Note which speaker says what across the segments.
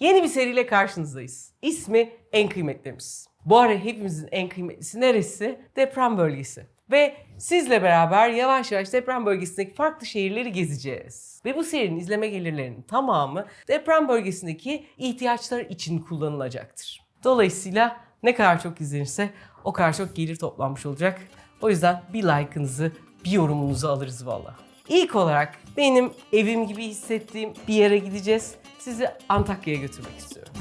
Speaker 1: Yeni bir seriyle karşınızdayız. İsmi En Kıymetlerimiz. Bu ara hepimizin en kıymetlisi neresi? Deprem bölgesi. Ve sizle beraber yavaş yavaş deprem bölgesindeki farklı şehirleri gezeceğiz. Ve bu serinin izleme gelirlerinin tamamı deprem bölgesindeki ihtiyaçlar için kullanılacaktır. Dolayısıyla ne kadar çok izlenirse o kadar çok gelir toplanmış olacak. O yüzden bir like'ınızı, bir yorumunuzu alırız valla. İlk olarak benim evim gibi hissettiğim bir yere gideceğiz. Sizi Antakya'ya götürmek istiyorum.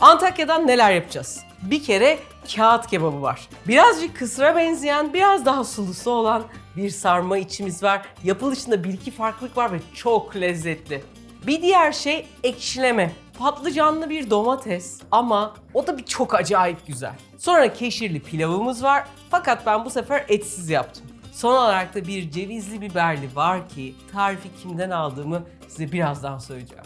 Speaker 1: Antakya'dan neler yapacağız? Bir kere kağıt kebabı var. Birazcık kısra benzeyen, biraz daha sulusu olan bir sarma içimiz var. Yapılışında bir iki farklılık var ve çok lezzetli. Bir diğer şey ekşileme. Patlıcanlı bir domates ama o da bir çok acayip güzel. Sonra keşirli pilavımız var fakat ben bu sefer etsiz yaptım. Son olarak da bir cevizli biberli var ki tarifi kimden aldığımı size birazdan söyleyeceğim.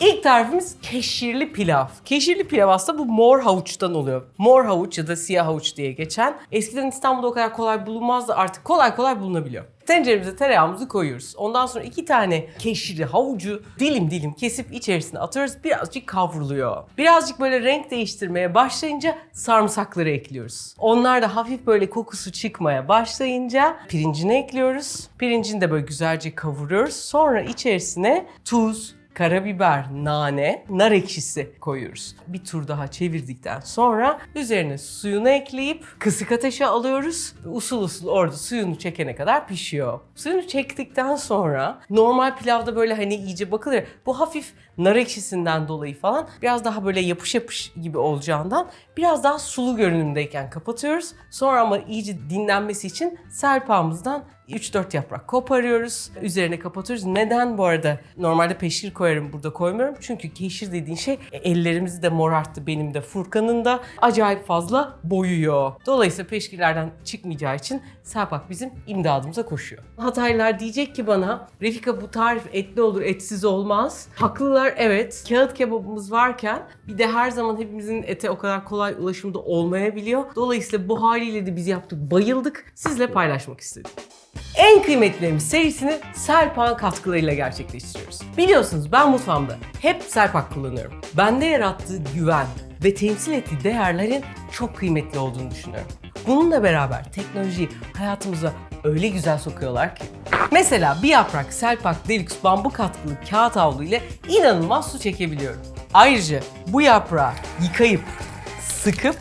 Speaker 1: İlk tarifimiz keşirli pilav. Keşirli pilav aslında bu mor havuçtan oluyor. Mor havuç ya da siyah havuç diye geçen. Eskiden İstanbul'da o kadar kolay bulunmazdı artık kolay kolay bulunabiliyor. Tenceremize tereyağımızı koyuyoruz. Ondan sonra iki tane keşiri havucu dilim dilim kesip içerisine atıyoruz. Birazcık kavruluyor. Birazcık böyle renk değiştirmeye başlayınca sarımsakları ekliyoruz. Onlar da hafif böyle kokusu çıkmaya başlayınca pirincini ekliyoruz. Pirincini de böyle güzelce kavuruyoruz. Sonra içerisine tuz, karabiber, nane, nar ekşisi koyuyoruz. Bir tur daha çevirdikten sonra üzerine suyunu ekleyip kısık ateşe alıyoruz. Usul usul orada suyunu çekene kadar pişiyor. Suyunu çektikten sonra normal pilavda böyle hani iyice bakılır. Bu hafif nar ekşisinden dolayı falan biraz daha böyle yapış yapış gibi olacağından biraz daha sulu görünümdeyken kapatıyoruz. Sonra ama iyice dinlenmesi için serpağımızdan 3-4 yaprak koparıyoruz. Üzerine kapatıyoruz. Neden bu arada normalde peşir koyarım burada koymuyorum. Çünkü keşir dediğin şey e, ellerimizi de morarttı benim de Furkan'ın da acayip fazla boyuyor. Dolayısıyla peşkirlerden çıkmayacağı için serpak bizim imdadımıza koşuyor. Hataylılar diyecek ki bana Refika bu tarif etli olur etsiz olmaz. Haklılar evet. Kağıt kebabımız varken bir de her zaman hepimizin ete o kadar kolay ulaşımda olmayabiliyor. Dolayısıyla bu haliyle de biz yaptık bayıldık. Sizle paylaşmak istedim. En kıymetlilerimiz serisini Serpak'ın katkılarıyla gerçekleştiriyoruz. Biliyorsunuz ben mutfağımda hep Serpak kullanıyorum. Bende yarattığı güven ve temsil ettiği değerlerin çok kıymetli olduğunu düşünüyorum. Bununla beraber teknolojiyi hayatımıza öyle güzel sokuyorlar ki. Mesela bir yaprak Selpak Deluxe bambu katkılı kağıt havlu ile inanılmaz su çekebiliyorum. Ayrıca bu yaprağı yıkayıp, sıkıp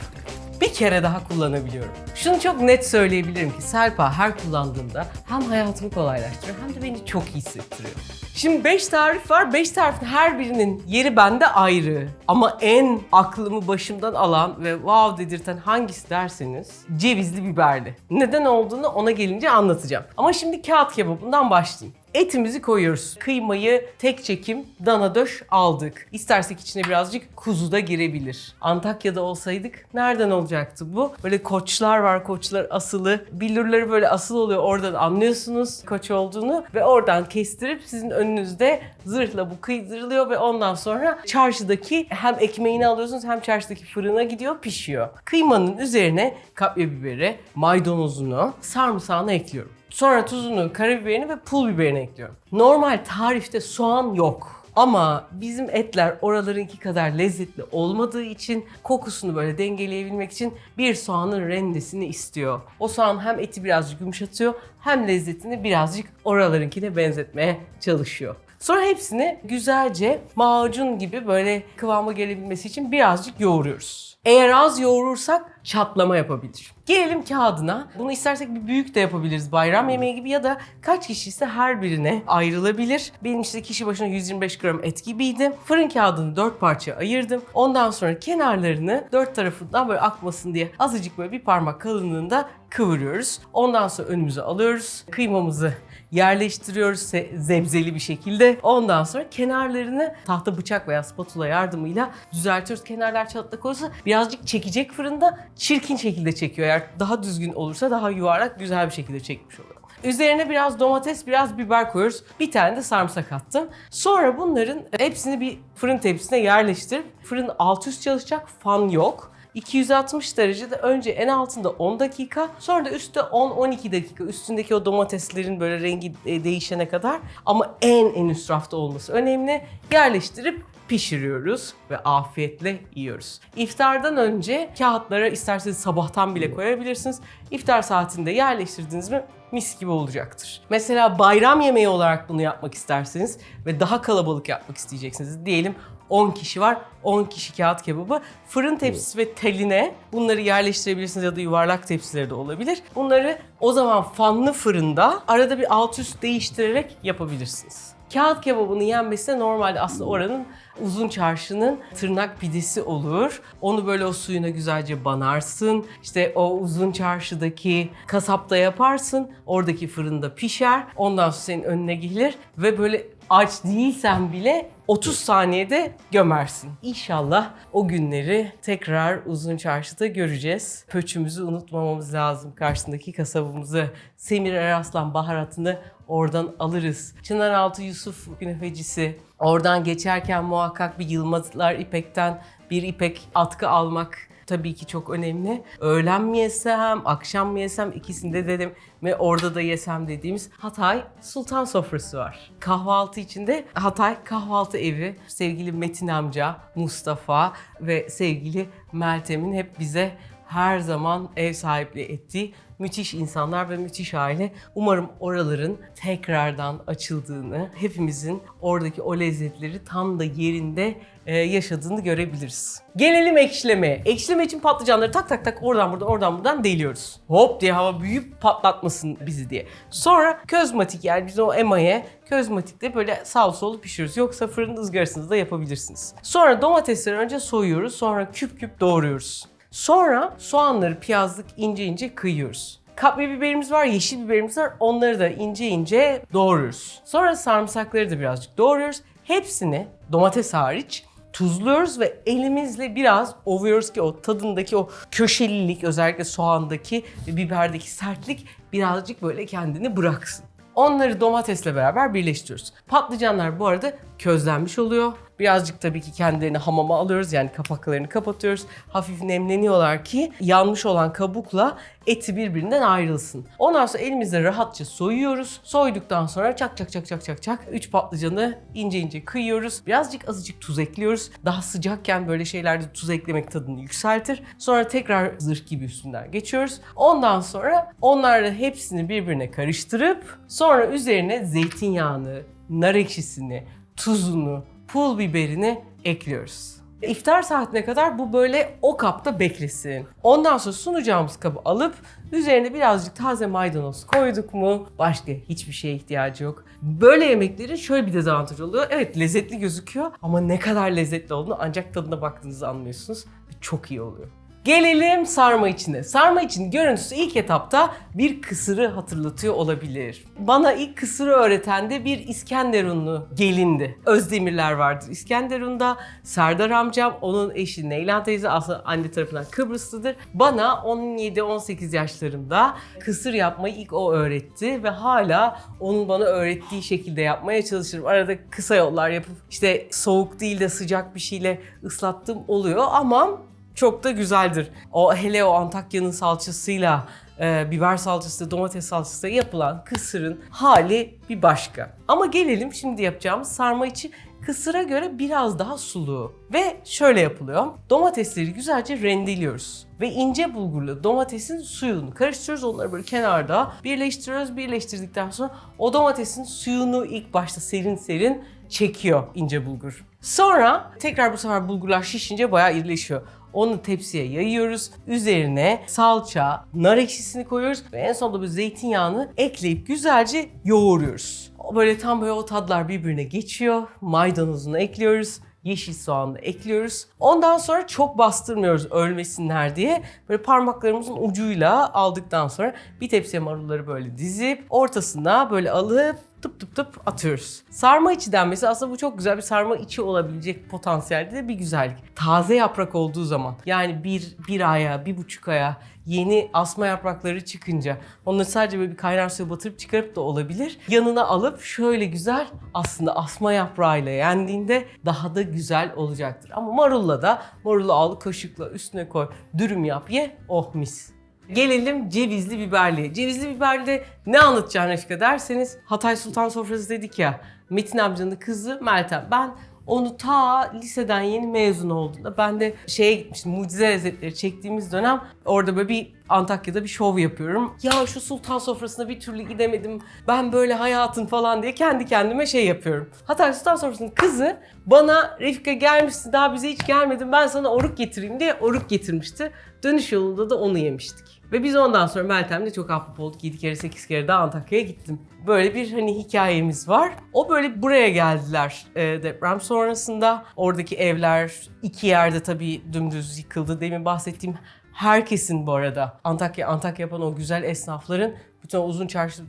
Speaker 1: bir kere daha kullanabiliyorum. Şunu çok net söyleyebilirim ki Serpa her kullandığımda hem hayatımı kolaylaştırıyor hem de beni çok iyi hissettiriyor. Şimdi 5 tarif var. 5 tarifin her birinin yeri bende ayrı. Ama en aklımı başımdan alan ve wow dedirten hangisi derseniz cevizli biberli. Neden olduğunu ona gelince anlatacağım. Ama şimdi kağıt kebabından başlayayım. Etimizi koyuyoruz. Kıymayı tek çekim dana döş aldık. İstersek içine birazcık kuzu da girebilir. Antakya'da olsaydık nereden olacaktı bu? Böyle koçlar var, koçlar asılı. Billurları böyle asılı oluyor. Oradan anlıyorsunuz koç olduğunu ve oradan kestirip sizin önünüzde zırhla bu kıydırılıyor ve ondan sonra çarşıdaki hem ekmeğini alıyorsunuz hem çarşıdaki fırına gidiyor, pişiyor. Kıymanın üzerine kapya biberi, maydanozunu, sarımsağını ekliyorum. Sonra tuzunu, karabiberini ve pul biberini ekliyorum. Normal tarifte soğan yok. Ama bizim etler oralarınki kadar lezzetli olmadığı için kokusunu böyle dengeleyebilmek için bir soğanın rendesini istiyor. O soğan hem eti birazcık yumuşatıyor hem lezzetini birazcık oralarınkine benzetmeye çalışıyor. Sonra hepsini güzelce macun gibi böyle kıvama gelebilmesi için birazcık yoğuruyoruz. Eğer az yoğurursak çatlama yapabilir. Gelelim kağıdına. Bunu istersek bir büyük de yapabiliriz bayram yemeği gibi ya da kaç kişi ise her birine ayrılabilir. Benim işte kişi başına 125 gram et gibiydi. Fırın kağıdını dört parça ayırdım. Ondan sonra kenarlarını dört tarafından böyle akmasın diye azıcık böyle bir parmak kalınlığında kıvırıyoruz. Ondan sonra önümüze alıyoruz. Kıymamızı yerleştiriyoruz zebzeli bir şekilde. Ondan sonra kenarlarını tahta bıçak veya spatula yardımıyla düzeltiyoruz. Kenarlar çatlak olursa birazcık çekecek fırında çirkin şekilde çekiyor. Eğer daha düzgün olursa daha yuvarlak güzel bir şekilde çekmiş oluyor. Üzerine biraz domates, biraz biber koyuyoruz. Bir tane de sarımsak attım. Sonra bunların hepsini bir fırın tepsisine yerleştirip fırın alt üst çalışacak, fan yok. 260 derecede önce en altında 10 dakika sonra da üstte 10-12 dakika üstündeki o domateslerin böyle rengi e, değişene kadar ama en en üst rafta olması önemli. Yerleştirip pişiriyoruz ve afiyetle yiyoruz. İftardan önce kağıtlara isterseniz sabahtan bile koyabilirsiniz. İftar saatinde yerleştirdiniz mi mis gibi olacaktır. Mesela bayram yemeği olarak bunu yapmak isterseniz ve daha kalabalık yapmak isteyeceksiniz. Diyelim 10 kişi var, 10 kişi kağıt kebabı. Fırın tepsisi ve teline bunları yerleştirebilirsiniz ya da yuvarlak tepsileri de olabilir. Bunları o zaman fanlı fırında arada bir alt üst değiştirerek yapabilirsiniz. Kağıt kebabının yenmesi de normalde aslında oranın uzun çarşının tırnak pidesi olur. Onu böyle o suyuna güzelce banarsın. İşte o uzun çarşıdaki kasapta yaparsın. Oradaki fırında pişer. Ondan sonra senin önüne gelir ve böyle aç değilsen bile 30 saniyede gömersin. İnşallah o günleri tekrar uzun çarşıda göreceğiz. Pöçümüzü unutmamamız lazım. Karşısındaki kasabımızı, Semir Eraslan baharatını oradan alırız. Çınaraltı Yusuf künefecisi. Oradan geçerken muhakkak bir Yılmazlar İpek'ten bir ipek atkı almak tabii ki çok önemli. Öğlen mi yesem, akşam mı yesem ikisinde dedim ve orada da yesem dediğimiz Hatay Sultan Sofrası var. Kahvaltı içinde Hatay Kahvaltı Evi. Sevgili Metin amca, Mustafa ve sevgili Meltem'in hep bize her zaman ev sahipliği ettiği müthiş insanlar ve müthiş aile. Umarım oraların tekrardan açıldığını, hepimizin oradaki o lezzetleri tam da yerinde yaşadığını görebiliriz. Gelelim ekşilemeye. Ekşileme için patlıcanları tak tak tak oradan buradan oradan buradan deliyoruz. Hop diye hava büyüyüp patlatmasın bizi diye. Sonra közmatik yani biz o emaye közmatikte böyle sağ solu pişiriyoruz. Yoksa fırın ızgarasında da yapabilirsiniz. Sonra domatesleri önce soyuyoruz. Sonra küp küp doğruyoruz. Sonra soğanları piyazlık ince ince kıyıyoruz. Kapya biberimiz var, yeşil biberimiz var. Onları da ince ince doğruyoruz. Sonra sarımsakları da birazcık doğruyoruz. Hepsini domates hariç tuzluyoruz ve elimizle biraz ovuyoruz ki o tadındaki o köşelilik özellikle soğandaki ve biberdeki sertlik birazcık böyle kendini bıraksın. Onları domatesle beraber birleştiriyoruz. Patlıcanlar bu arada közlenmiş oluyor. Birazcık tabii ki kendilerini hamama alıyoruz yani kapaklarını kapatıyoruz. Hafif nemleniyorlar ki yanmış olan kabukla eti birbirinden ayrılsın. Ondan sonra elimizle rahatça soyuyoruz. Soyduktan sonra çak çak çak çak çak çak 3 patlıcanı ince ince kıyıyoruz. Birazcık azıcık tuz ekliyoruz. Daha sıcakken böyle şeylerde tuz eklemek tadını yükseltir. Sonra tekrar zırh gibi üstünden geçiyoruz. Ondan sonra onları hepsini birbirine karıştırıp sonra üzerine zeytinyağını, nar ekşisini, tuzunu, pul biberini ekliyoruz. İftar saatine kadar bu böyle o kapta beklesin. Ondan sonra sunacağımız kabı alıp üzerine birazcık taze maydanoz koyduk mu başka hiçbir şeye ihtiyacı yok. Böyle yemeklerin şöyle bir dezavantajı oluyor. Evet lezzetli gözüküyor ama ne kadar lezzetli olduğunu ancak tadına baktığınızda anlıyorsunuz. Çok iyi oluyor. Gelelim sarma içine. Sarma için görüntüsü ilk etapta bir kısırı hatırlatıyor olabilir. Bana ilk kısırı öğreten de bir İskenderunlu gelindi. Özdemirler vardır İskenderun'da. Serdar amcam, onun eşi Neylan teyze aslında anne tarafından Kıbrıslıdır. Bana 17-18 yaşlarımda kısır yapmayı ilk o öğretti ve hala onun bana öğrettiği şekilde yapmaya çalışırım. Arada kısa yollar yapıp işte soğuk değil de sıcak bir şeyle ıslattığım oluyor ama çok da güzeldir. O hele o Antakya'nın salçasıyla, e, biber salçası, domates salçası yapılan kısırın hali bir başka. Ama gelelim şimdi yapacağımız sarma içi kısıra göre biraz daha sulu. Ve şöyle yapılıyor. Domatesleri güzelce rendeliyoruz. Ve ince bulgurlu domatesin suyunu karıştırıyoruz. Onları böyle kenarda birleştiriyoruz. Birleştirdikten sonra o domatesin suyunu ilk başta serin serin çekiyor ince bulgur. Sonra tekrar bu sefer bulgurlar şişince bayağı irileşiyor. Onu tepsiye yayıyoruz. Üzerine salça, nar ekşisini koyuyoruz ve en sonunda bu zeytinyağını ekleyip güzelce yoğuruyoruz. Böyle tam böyle o tadlar birbirine geçiyor. Maydanozunu ekliyoruz. Yeşil soğanı ekliyoruz. Ondan sonra çok bastırmıyoruz ölmesinler diye. Böyle parmaklarımızın ucuyla aldıktan sonra bir tepsiye marulları böyle dizip ortasına böyle alıp tıp tıp tıp atıyoruz. Sarma içi denmesi aslında bu çok güzel bir sarma içi olabilecek potansiyelde de bir güzellik. Taze yaprak olduğu zaman yani bir, bir aya, bir buçuk aya yeni asma yaprakları çıkınca onları sadece böyle bir kaynar suya batırıp çıkarıp da olabilir. Yanına alıp şöyle güzel aslında asma yaprağıyla yendiğinde daha da güzel olacaktır. Ama marulla da marulu al kaşıkla üstüne koy dürüm yap ye oh mis. Gelelim cevizli biberliye. Cevizli biberli ne anlatacaksın Refika derseniz Hatay Sultan Sofrası dedik ya Metin amcanın kızı Meltem. Ben onu ta liseden yeni mezun olduğunda ben de şeye gitmiştim mucize lezzetleri çektiğimiz dönem orada böyle bir Antakya'da bir şov yapıyorum. Ya şu sultan sofrasına bir türlü gidemedim. Ben böyle hayatın falan diye kendi kendime şey yapıyorum. Hatay Sultan Sofrası'nın kızı bana Refika gelmişsin daha bize hiç gelmedin ben sana oruk getireyim diye oruk getirmişti. Dönüş yolunda da onu yemiştik. Ve biz ondan sonra Meltem'le çok ahbap olduk. 7 kere 8 kere daha Antakya'ya gittim. Böyle bir hani hikayemiz var. O böyle buraya geldiler e, deprem sonrasında. Oradaki evler iki yerde tabii dümdüz yıkıldı. Demin bahsettiğim herkesin bu arada Antakya Antakya yapan o güzel esnafların bütün uzun çarşı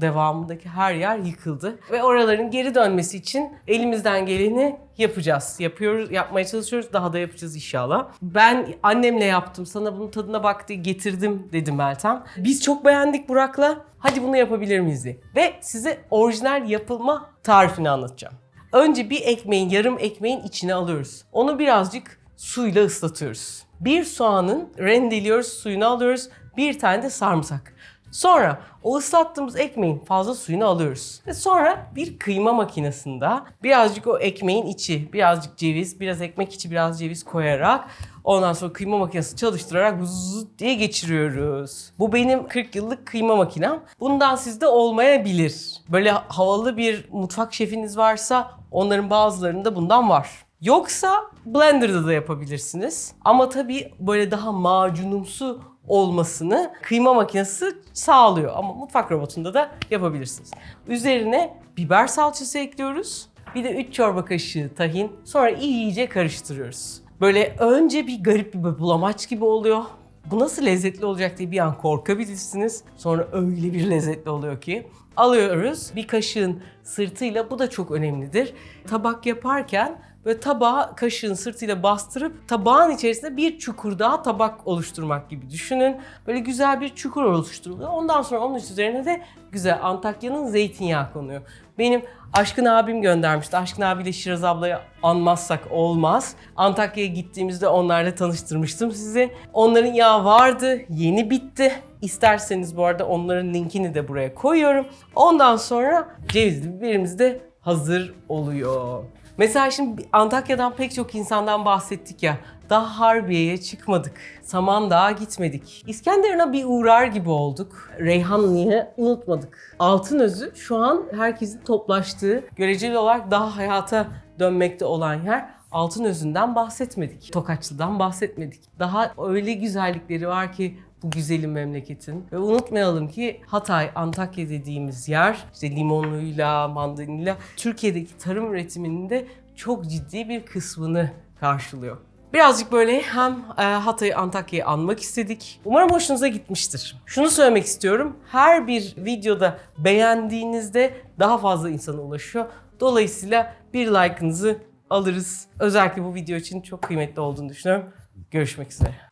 Speaker 1: devamındaki her yer yıkıldı. Ve oraların geri dönmesi için elimizden geleni yapacağız. Yapıyoruz, yapmaya çalışıyoruz. Daha da yapacağız inşallah. Ben annemle yaptım. Sana bunun tadına bak diye getirdim dedi Meltem. Biz çok beğendik Burak'la. Hadi bunu yapabilir miyiz diye. Ve size orijinal yapılma tarifini anlatacağım. Önce bir ekmeğin, yarım ekmeğin içine alıyoruz. Onu birazcık suyla ıslatıyoruz. Bir soğanın rendeliyoruz, suyunu alıyoruz. Bir tane de sarımsak. Sonra o ıslattığımız ekmeğin fazla suyunu alıyoruz. Ve sonra bir kıyma makinesinde birazcık o ekmeğin içi, birazcık ceviz, biraz ekmek içi, biraz ceviz koyarak ondan sonra kıyma makinesi çalıştırarak zıt diye geçiriyoruz. Bu benim 40 yıllık kıyma makinem. Bundan sizde olmayabilir. Böyle havalı bir mutfak şefiniz varsa onların bazılarında bundan var. Yoksa blenderda da yapabilirsiniz. Ama tabii böyle daha macunumsu olmasını kıyma makinesi sağlıyor. Ama mutfak robotunda da yapabilirsiniz. Üzerine biber salçası ekliyoruz. Bir de 3 çorba kaşığı tahin. Sonra iyice karıştırıyoruz. Böyle önce bir garip bir bulamaç gibi oluyor. Bu nasıl lezzetli olacak diye bir an korkabilirsiniz. Sonra öyle bir lezzetli oluyor ki. Alıyoruz bir kaşığın sırtıyla bu da çok önemlidir. Tabak yaparken böyle tabağı kaşığın sırtıyla bastırıp tabağın içerisinde bir çukur daha tabak oluşturmak gibi düşünün. Böyle güzel bir çukur oluşturuluyor. Ondan sonra onun üzerine de güzel Antakya'nın zeytinyağı konuyor. Benim Aşkın abim göndermişti. Aşkın abiyle Şiraz ablayı anmazsak olmaz. Antakya'ya gittiğimizde onlarla tanıştırmıştım sizi. Onların yağı vardı, yeni bitti. İsterseniz bu arada onların linkini de buraya koyuyorum. Ondan sonra cevizli biberimiz de hazır oluyor. Mesela şimdi Antakya'dan pek çok insandan bahsettik ya. Daha Harbiye'ye çıkmadık. Samandağ'a gitmedik. İskenderun'a bir uğrar gibi olduk. Reyhanlı'yı unutmadık. Altınözü şu an herkesin toplaştığı, göreceli olarak daha hayata dönmekte olan yer. Altınözü'nden bahsetmedik. Tokaçlı'dan bahsetmedik. Daha öyle güzellikleri var ki bu güzelim memleketin. Ve unutmayalım ki Hatay, Antakya dediğimiz yer işte limonluyla, mandalinayla Türkiye'deki tarım üretiminin de çok ciddi bir kısmını karşılıyor. Birazcık böyle hem e, Hatay'ı, Antakya'yı anmak istedik. Umarım hoşunuza gitmiştir. Şunu söylemek istiyorum. Her bir videoda beğendiğinizde daha fazla insana ulaşıyor. Dolayısıyla bir like'ınızı alırız. Özellikle bu video için çok kıymetli olduğunu düşünüyorum. Görüşmek üzere.